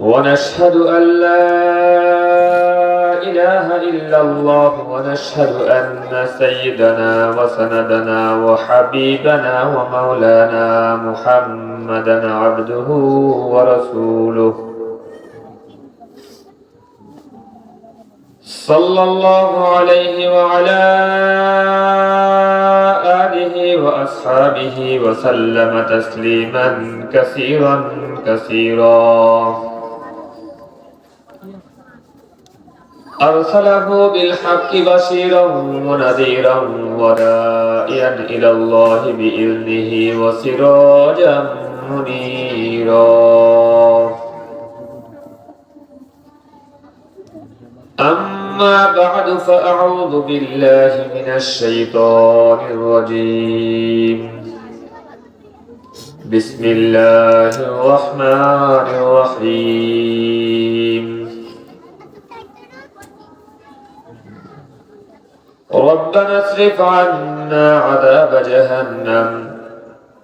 ونشهد أن لا إله إلا الله ونشهد أن سيدنا وسندنا وحبيبنا ومولانا محمدا عبده ورسوله. صلى الله عليه وعلى آله وأصحابه وسلم تسليما كثيرا كثيرا. أرسله بالحق بشيرا ونذيرا ودائيا إلى الله بإذنه وسراجا منيرا. أما بعد فأعوذ بالله من الشيطان الرجيم. بسم الله الرحمن الرحيم. ربنا اصرف عنا عذاب جهنم.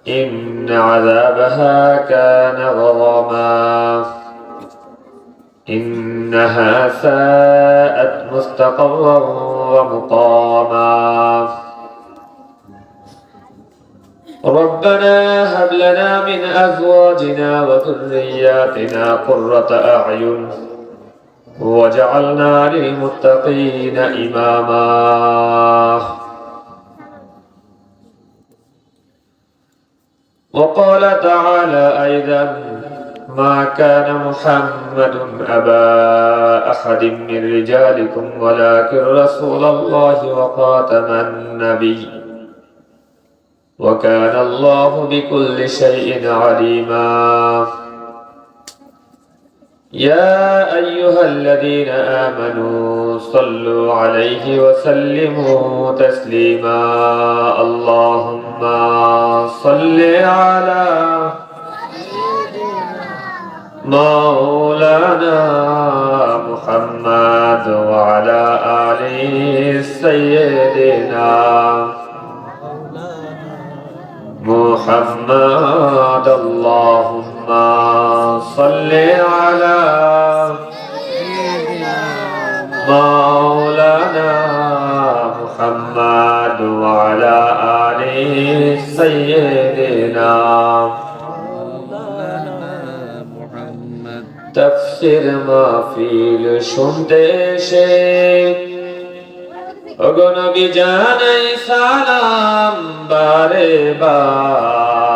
إن عذابها كان غراما. إنها ساءت مستقرا ومقاما. ربنا هب لنا من أزواجنا وذرياتنا قرة أعين. وجعلنا للمتقين إماما. وقال تعالى أيضا ما كان محمد أبا أحد من رجالكم ولكن رسول الله وخاتم النبي. وكان الله بكل شيء عليما. يا أيها الذين آمنوا صلوا عليه وسلموا تسليما. اللهم صل على مولانا محمد وعلى آله سيدنا محمد. اللهم صل على مولانا محمد وعلى آله سيدنا তফসির মাহফিল শুনতে এসে অগনবী জানাই সালাম বারে বার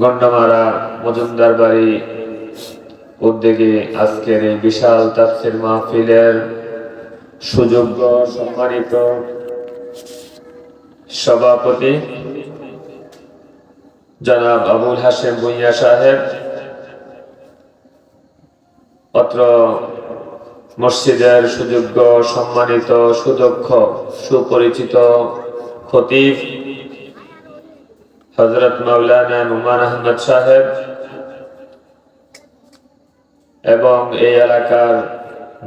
গন্ডমারা, মজুমদার বাড়ি উদ্যোগে আজকের এই বিশাল তাফসির মাহফিলের সুযোগ্য সম্মানিত সভাপতি জনাব আবুল হাসেম ভুইয়া সাহেব, অত্র মসজিদের সুযোগ্য সম্মানিত সুদক্ষ, সুপরিচিত খতিব হজরত মাওলানা নুমান আহমদ সাহেব এবং এই এলাকার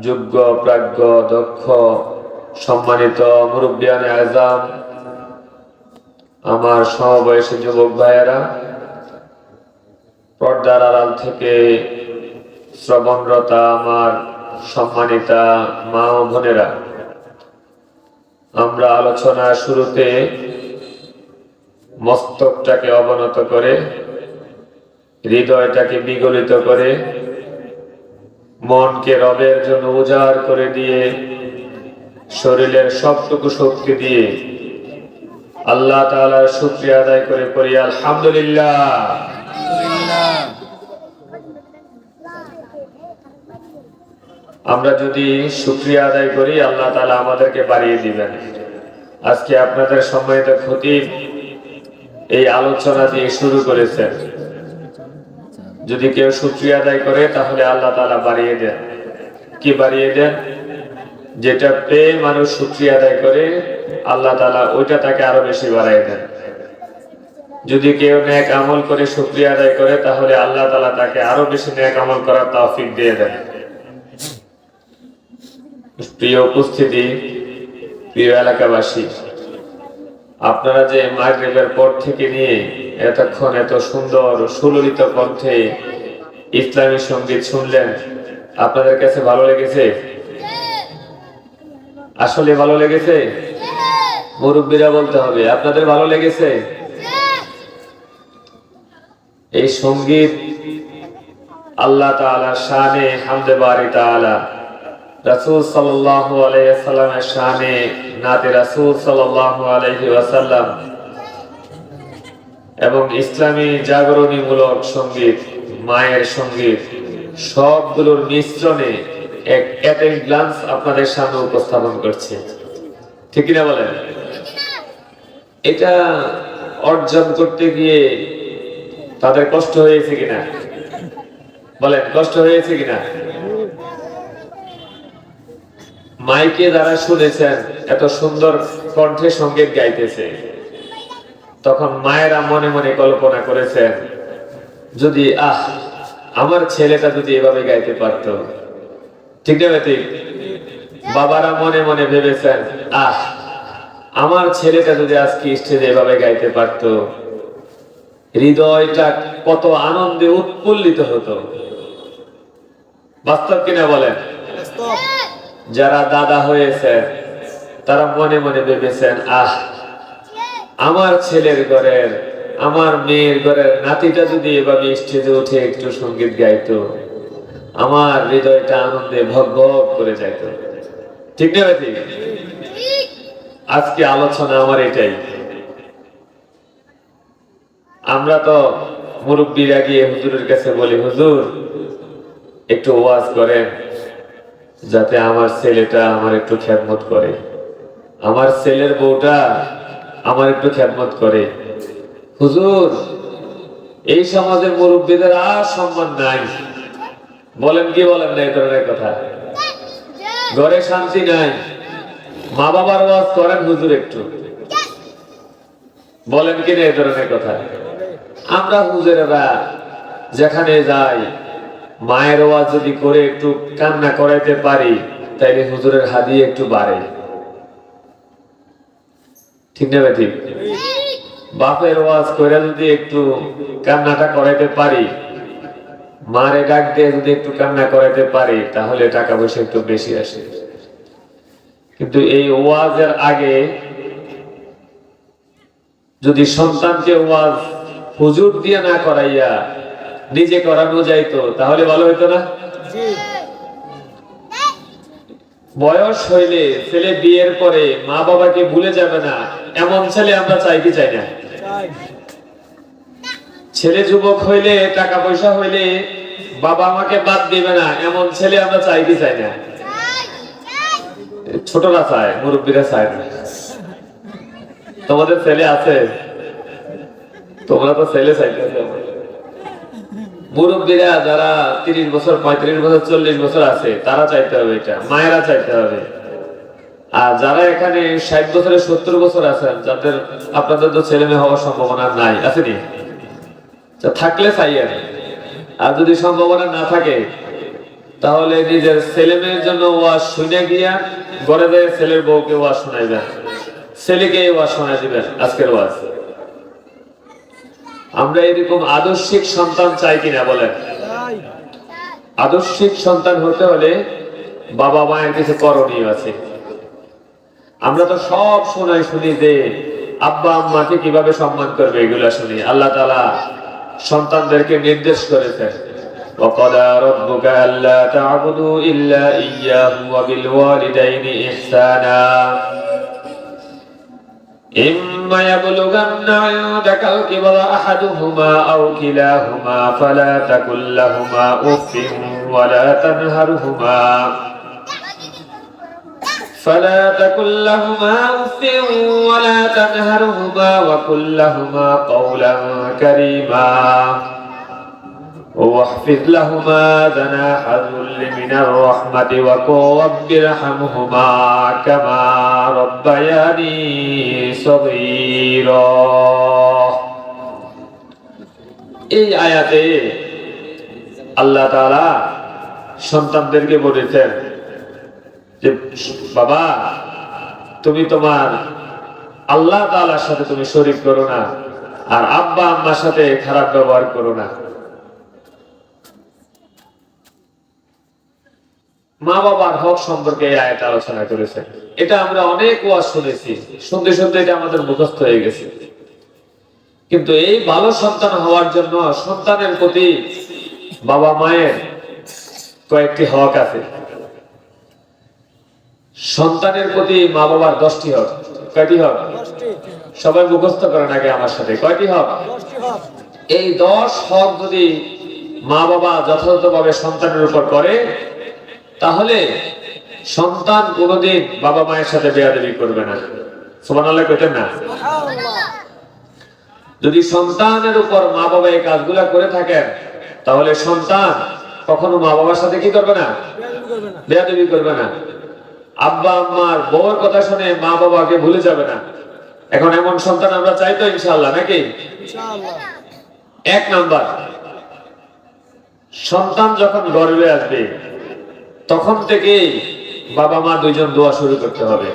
যোগ্য, প্রাজ্ঞ, দক্ষ, সম্মানিত মুরব্বিয়ান আজম, আমার সমবয়সী যুবক ভাইয়েরা, পর্দার আড়াল থেকে শ্রবণরতা আমার সম্মানিতা মা ও বোনেরা, আমরা আলোচনা শুরুতে মস্তকটাকে অবনত করে, হৃদয়টাকে বিগলিত করে, মনকে রবের জন্য উজাড় করে দিয়ে, শরীরের সবটুকু শক্তি দিয়ে আল্লাহ তাআলার শুকরিয়া আদায় করে করি আলহামদুলিল্লাহ। আমরা যদি শুক্রিয়া আদায় করি, আল্লাহ তালা আমাদেরকে বাড়িয়ে দিবেন। আজকে আপনাদের সম্মানিত খতিব এই আলোচনা দিয়ে শুরু করেছেন। যদি কেউ শুক্রিয়া আদায় করে, তাহলে আল্লাহ তাআলা বাড়িয়ে দেন। কি বাড়িয়ে দেন? যেটা পেয়ে মানুষ শুক্রিয়া আদায় করে, আল্লাহ তালা ওইটা তাকে আরও বেশি বাড়াই দেন। যদি কেউ ন্যাক আমল করে শুক্রিয়া আদায় করে, তাহলে আল্লাহ তালা তাকে আরও বেশি ন্যাক আমল করার তৌফিক দিয়ে দেন। প্রিয় উপস্থিতি, প্রিয় এলাকাবাসী আপনারা যে মাগরিবের পর থেকে নিয়ে এতক্ষণ এত সুন্দর সুললিত কণ্ঠে ইসলামী সংগীত শুনলেন, আপনাদের কাছে ভালো লেগেছে? আসলে ভালো লেগেছে? মুরব্বীরা বলতে হবে, আপনাদের ভালো লেগেছে? এই সংগীত আল্লাহ তাআলা শানে হামদে বারি তাআলা রাসূল সাল্লাল্লাহু আলাইহি ওয়াসাল্লামের শানে নাতে রাসূল সাল্লাল্লাহু আলাইহি ওয়াসাল্লাম এবং ইসলামী জাগরণীমূলক সংগীত, মায়ের সংগীত, সবগুলোর মিশ্রণে এক এট গ্লান্স আপনাদের সামনে উপস্থাপন করছে। ঠিক না বলেন? এটা অর্জন করতে গিয়ে তাদের কষ্ট হয়েছে কিনা? বলেন, কষ্ট হয়েছে কিনা? মাইকে যারা শুনেছেন, এত সুন্দর কণ্ঠে সংগীত গাইতেছে। তখন মায়েরা মনে মনে কল্পনা করেছেন, যদি আহ, আমার ছেলেটা যদি এভাবে গাইতে পারতো। ঠিক না ঠিক বাবারা মনে মনে ভেবেছেন, আহ, আমার ছেলেটা যদি আজকে স্টেজে এভাবে গাইতে পারতো, হৃদয়টা কত আনন্দে উৎফুল্লিত হতো। বাস্তব কিনা বলেন? যারা দাদা হয়েছে, তারা মনে মনে ভেবেছেন, আহ, আমার ছেলের ঘরের, আমার মেয়ের ঘরের নাতিটা যদি এভাবে স্টেজে উঠে একটু সংগীত গাইতো, আমার হৃদয়টা আনন্দে ভগ ভগ করে যাইত। ঠিক না ভাই? আজকে আলোচনা আমার এটাই। আমরা তো মুরব্বীরা গিয়ে হুজুরের কাছে বলি, হুজুর, একটু ওয়াজ করেন। যাতে আমার ছেলেটা আমার একটু খেদমত করে। আমার ছেলের বউটা আমার একটু খেদমত করে। হুজুর, এই সমাজের মুরব্বীদের আর সম্মান নাই। বলেন কি বলেন না এই ধরনের কথা? ঘরে শান্তি নাই। মা বাবার ওয়াজ করেন হুজুর একটু। বলেন কি না এই ধরনের কথা? আমরা হুজুরেরা যেখানে যাই মায়ের ওয়াজ যদি করে একটু কান্না করাইতে পারি, তাইলে হুজুরের হাদিয়ে একটু বাড়ে। ঠিক না ঠিক বাপের ওয়াজ করে যদি একটু কান্নাটা করাইতে পারি, মারে ডাক দিয়ে যদি একটু কান্না করাইতে পারি, তাহলে টাকা পয়সা একটু বেশি আসে। কিন্তু এই ওয়াজের আগে যদি সন্তানকে ওয়াজ হুজুর দিয়ে না করাইয়া নিজে করানো যাইতো তাহলে ভালো হইতো না? বয়স হইলে ছেলে বিয়ের পরে মা বাবাকে ভুলে যাবে না এমন ছেলে আমরা চাই কি চাই না? ছেলে যুবক হইলে টাকা পয়সা হইলে বাবা আমাকে বাদ দিবে না এমন ছেলে আমরা চাই কি চাই না? ছোটরা চায় মুরব্বীরা চায় না। তোমাদের ছেলে আছে? তোমরা তো ছেলে চাইতেছো। মুরব্বীরা যারা তিরিশ বছর, পঁয়ত্রিশ বছর, চল্লিশ বছর আছে, তারা চাইতে হবে এটা, মায়েরা চাইতে হবে। আর যারা এখানে ষাট বছরের, সত্তর বছর আছেন, যাদের আপনাদের তো ছেলে মেয়ে হওয়ার সম্ভাবনা নাই আসেনি তা থাকলে চাই আর আর যদি সম্ভাবনা না থাকে, তাহলে নিজের ছেলে মেয়ের জন্য ওয়াজ শুনে গিয়া ঘরে যায় ছেলের বউকে ওয়াজ শোনাইবেন। ছেলেকে ওয়াজ শোনাই দিবেন, আজকের ওয়াজ। আমরা এরকম আদর্শিক সন্তান চাই কিনা বলেন আদর্শিক সন্তান হতে হলে বাবা মায়ের কিছু করণীয় আছে আমরা তো সব শোনাই শুনি যে আব্বা আম্মাকে কিভাবে সম্মান করবে এগুলা শুনি আল্লাহ তালা সন্তানদেরকে নির্দেশ করেছেন وقضى ربك ألا تعبدوا إلا إياه وبالوالدين إحسانا إما يبلغن عندك الكبر أحدهما أو كلاهما فلا تكن لهما أف ولا تنهرهما. فلا تكن لهما أف ولا تنهرهما وقل لهما قولا كريما. واحفظ لهما جناح الذل من الرحمة وقل رب ارحمهما كما ربياني صغيرا এই আয়াতে আল্লাহ তাআলা সন্তানদেরকে বলেছেন যে বাবা তুমি তোমার আল্লাহ তাআলার সাথে তুমি শরীক করো না আর আব্বা আম্মার সাথে খারাপ ব্যবহার করো না মা বাবার হক সম্পর্কে এই আয়াত আলোচনা করেছে। এটা আমরা অনেক ওয়াজ শুনেছি। শুনতে শুনতে এটা আমাদের মুখস্থ হয়ে গেছে। কিন্তু এই ভালো সন্তান হওয়ার জন্য সন্তানের প্রতি বাবা মায়ের কয়েকটি হক আছে। সন্তানের প্রতি মা বাবার দশটি হক। কয়টি হক? সবাই মুখস্থ করেন আগে আমার সাথে। কয়টি হক। এই দশ হক যদি মা বাবা যথাযথভাবে সন্তানের উপর করে তাহলে সন্তান কোনোদিন বাবা মায়ের সাথে বেয়াদবি করবে না। সমান আল্লাহ কইতেন না? যদি সন্তানের উপর মা বাবা এই কাজগুলা করে থাকেন তাহলে সন্তান কখনো মা বাবার সাথে কি করবে না? বেয়াদবি করবে না। আব্বা আম্মার বউর কথা শুনে মা বাবাকে ভুলে যাবে না। এখন এমন সন্তান আমরা চাই তো ইনশাআল্লাহ নাকি? এক নাম্বার সন্তান যখন গর্বে আসবে তখন থেকে বাবা মা দুইজন দোয়া শুরু করতে হবে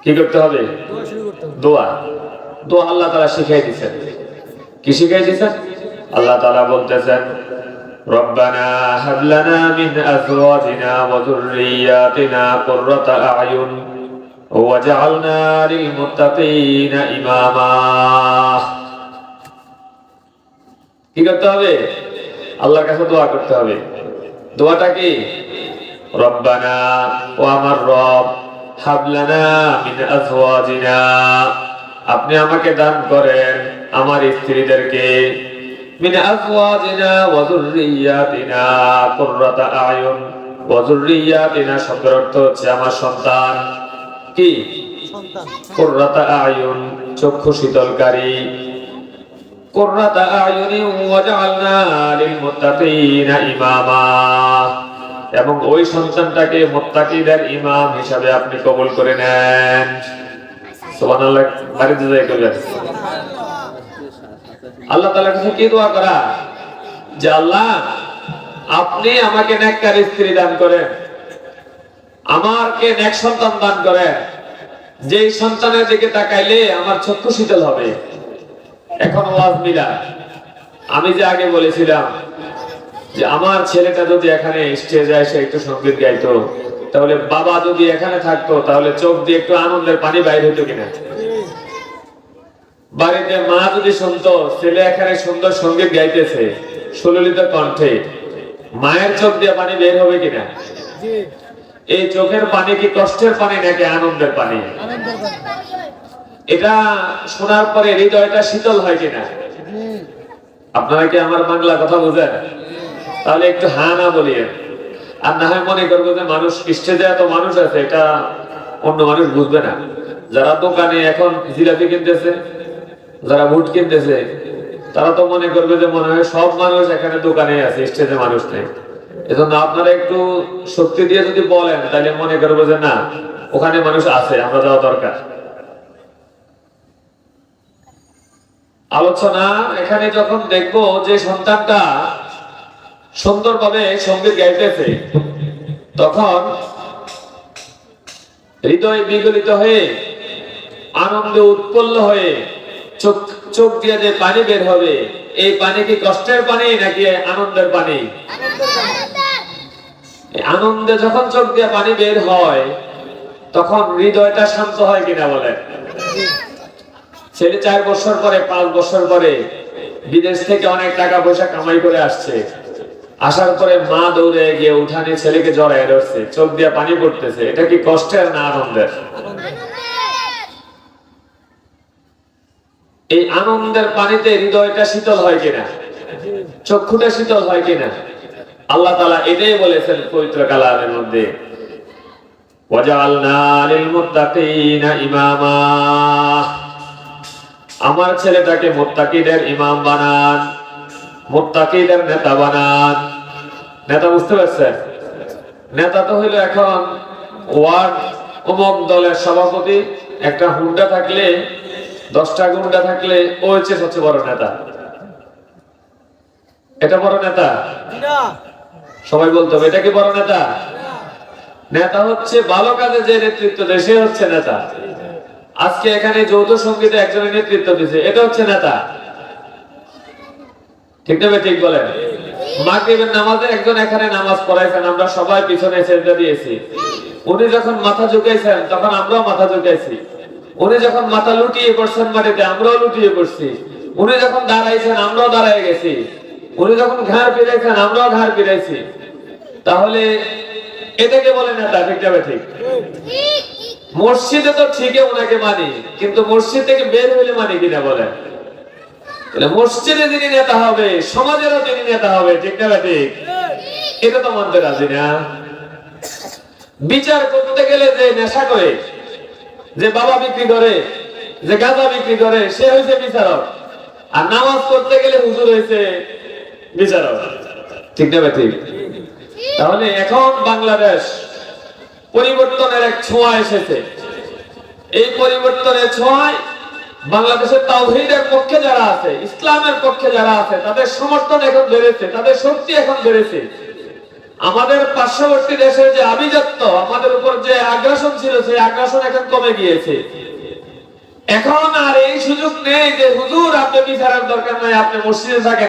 কি করতে হবে দোয়া দোয়া আল্লাহ তারা শিখাই দিচ্ছেন কি শিখাই দিচ্ছেন আল্লাহ তারা বলতেছেন ربنا هب لنا من أزواجنا وذرياتنا قرة أعين وجعلنا للمتقين إماما কি করতে হবে আল্লাহর কাছে দোয়া করতে হবে দোয়াটা কি? রব্বানা ও আমার রব হাবলানা মিন আজওয়াজিনা। আপনি আমাকে দান করেন আমার স্ত্রীদেরকে। মিন আজওয়াজিনা ওয়া যুররিয়াতিনা কুররাতা আয়ুন। ওয়া যুররিয়াতিনা শব্দের অর্থ হচ্ছে আমার সন্তান। কি? কুররাতা আয়ুন চক্ষু শীতলকারী। এবং ওই সন্তানটাকে মুত্তাকিদের ইমাম হিসাবে আপনি কবুল করে নেন। আল্লাহ তাআলার কাছে কি দোয়া করা? যে আল্লাহ, আপনি আমাকে নেককার স্ত্রী দান করেন। আমারকে নেক সন্তান দান করেন। যেই সন্তানের দিকে তাকাইলে আমার চক্ষু শীতল হবে। এখন ওয়াজ মিলা আমি যে আগে বলেছিলাম যে আমার ছেলেটা যদি এখানে স্টেজে এসে একটু সংগীত গাইতো তাহলে বাবা যদি এখানে থাকতো তাহলে চোখ দিয়ে একটু আনন্দের পানি বাইর হতো কিনা? বাড়িতে মা যদি শুনতো ছেলে এখানে সুন্দর সংগীত গাইতেছে সুললিত কণ্ঠে মায়ের চোখ দিয়ে পানি বের হবে কিনা? এই চোখের পানি কি কষ্টের পানি নাকি আনন্দের পানি। এটা শোনার পরে হৃদয়টা শীতল হয় কিনা? আপনারা কি আমার বাংলা কথা বুঝেন? তাহলে একটু হা না বলিয়ে আর না হয় মনে করব যে মানুষ স্টেজে এত মানুষ আছে, এটা অন্য মানুষ বুঝবে না। যারা দোকানে এখন জিলাপি কিনতেছে, যারা বুট কিনতেছে, তারা তো মনে করবে যে মনে হয় সব মানুষ এখানে দোকানে আছে, স্টেজে মানুষ নেই। এজন্য আপনারা একটু শক্তি দিয়ে যদি বলেন, তাহলে মনে করব যে না, ওখানে মানুষ আছে, আমরা যাওয়া দরকার। আলোচনা এখানে যখন দেখব যে সন্তানটা সুন্দরভাবে সংগীত গাইতেছে, তখন হৃদয় বিগলিত হয়ে, আনন্দে উৎপন্ন হয়ে চোখ চোখ দিয়ে যে পানি বের হবে, এই পানি কি কষ্টের পানি নাকি আনন্দের পানি? আনন্দে যখন চোখ দিয়ে পানি বের হয়, তখন হৃদয়টা শান্ত হয় কিনা বলেন? ছেলে চার বছর পরে পাঁচ বছর পরে বিদেশ থেকে অনেক টাকা পয়সা কামাই করে আসছে আসার পরে মা দৌড়ে গিয়ে উঠানে ছেলেকে জড়ায় ধরছে চোখ দিয়ে পানি পড়তেছে এটা কি কষ্টের না আনন্দের এই আনন্দের পানিতে হৃদয়টা শীতল হয় কিনা চক্ষুটা শীতল হয় কিনা আল্লাহ তালা এটাই বলেছেন পবিত্র কালামের মধ্যে وَجَعَلْنَا لِلْمُتَّقِينَ ইমামা আমার ছেলেটাকে মুত্তাকিদের ইমাম বানান মুত্তাকিদের নেতা বানান। নেতা বুঝতে পারছেন? নেতা তো হইল এখন ওয়ার্ড অমুক দলের সভাপতি একটা হুন্ডা থাকলে দশটা গুন্ডা থাকলে ও হচ্ছে সবচেয়ে বড় নেতা। এটা বড় নেতা? সবাই বলতে হবে এটা কি বড় নেতা? নেতা হচ্ছে ভালো কাজে যে নেতৃত্ব দেয় সে হচ্ছে নেতা। আজকে এখানে যৌথ সঙ্গীতে একজনের নেতৃত্ব দিছে এটা হচ্ছে নেতা। ঠিক না ঠিক বলেন? মাগরিবের নামাজে একজন এখানে নামাজ পড়াইছেন, আমরা সবাই পিছনে সেজদা দিয়েছি। উনি যখন মাথা ঝুঁকাইছেন, তখন আমরাও মাথা ঝুঁকাইছি। উনি যখন মাথা লুটিয়ে পড়ছেন মাটিতে, আমরাও লুটিয়ে পড়ছি। উনি যখন দাঁড়াইছেন, আমরাও দাঁড়ায় গেছি। উনি যখন ঘাড় ফিরাইছেন, আমরাও ঘাড় ফিরাইছি। তাহলে এটাকে বলে নেতা, ঠিক ভাই, ঠিক? মসজিদে তো ঠিকই ওনাকে মানি, কিন্তু মসজিদ থেকে বের হইলে মানি কিনা তাহলে মসজিদে যিনি নেতা হবে, সমাজেরও তিনি নেতা হবে, ঠিক না ঠিক এটা তো মানতে রাজি না। বিচার করতে গেলে যে নেশা করে, যে বাবা বিক্রি করে, যে গাঁজা বিক্রি করে, সে হয়েছে বিচারক। আর নামাজ পড়তে গেলে হুজুর হয়েছে বিচারক। ঠিক না ঠিক তাহলে এখন বাংলাদেশ পরিবর্তনের এক ছোঁয়া এসেছে। এই পরিবর্তনের ছোঁয়ায় বাংলাদেশের তাওহীদের পক্ষে যারা আছে, ইসলামের পক্ষে যারা আছে, তাদের সমর্থন এখন বেড়েছে, তাদের শক্তি এখন বেড়েছে। আমাদের পার্শ্ববর্তী দেশের যে আভিজাত্য, আমাদের উপর যে আগ্রাসন ছিল, সেই আগ্রাসন এখন কমে গিয়েছে। এখন আর এই সুযোগ নেই যে, হুজুর, আপনি বিচারের দরকার নাই, আপনি মসজিদে থাকেন।